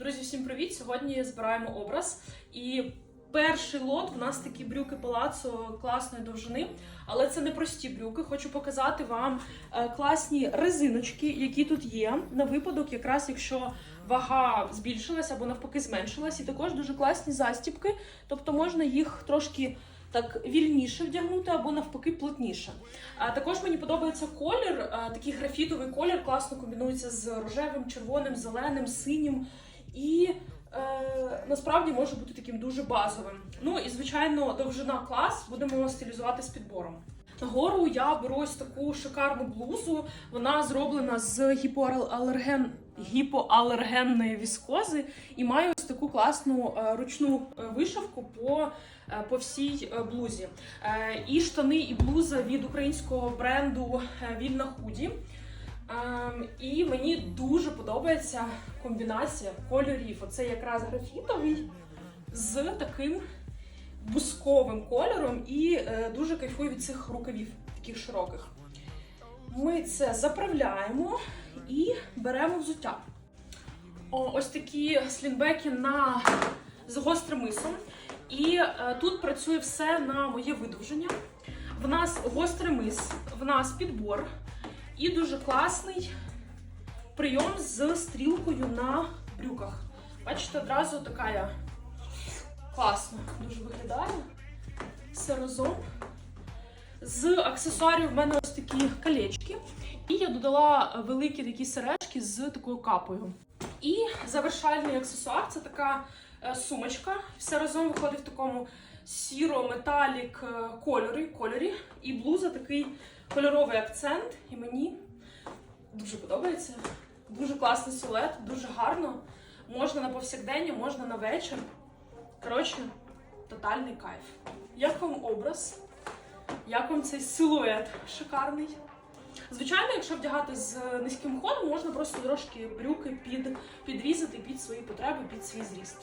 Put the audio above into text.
Друзі, всім привіт! Сьогодні збираємо образ. І перший лот в нас такі брюки палацо класної довжини, але це не прості брюки. Хочу показати вам е, класні резиночки, які тут є, на випадок, якраз якщо вага збільшилась або навпаки зменшилась. І також дуже класні застібки, тобто можна їх трошки. Так вільніше вдягнути або навпаки плотніше. А також мені подобається колір, а, такий графітовий колір, класно комбінується з рожевим, червоним, зеленим, синім і е, насправді може бути таким дуже базовим. Ну і звичайно, довжина клас будемо стилізувати з підбором. Нагору я беру ось таку шикарну блузу. Вона зроблена з гіпоалерген... гіпоалергенної віскози і має ось таку класну е, ручну е, вишивку по, е, по всій блузі. І штани, і блуза від українського бренду Вільна Худі. Ем, і мені дуже подобається комбінація кольорів. Оце якраз графітовий з таким бусковим кольором, і е, дуже кайфую від цих рукавів, таких широких. Ми це заправляємо і беремо взуття. О, ось такі слінбеки на з гострим мисом. І е, тут працює все на моє видовження. В нас гострий мис, в нас підбор і дуже класний прийом з стрілкою на брюках. Бачите, одразу така я класно дуже виглядає. Все разом. З аксесуарів в мене ось такі колечки. І я додала великі такі сережки з такою капою. І завершальний аксесуар це така е, сумочка. Все разом виходить в такому сіро-металік е, кольорі, кольорі. І блуза такий кольоровий акцент. І мені дуже подобається. Дуже класний силует, дуже гарно. Можна на повсякдення, можна на вечір. Коротше, тотальний кайф. Як вам образ? Як вам цей силует шикарний? Звичайно, якщо вдягати з низьким ходом, можна просто трошки брюки під, підрізати під свої потреби, під свій зріст.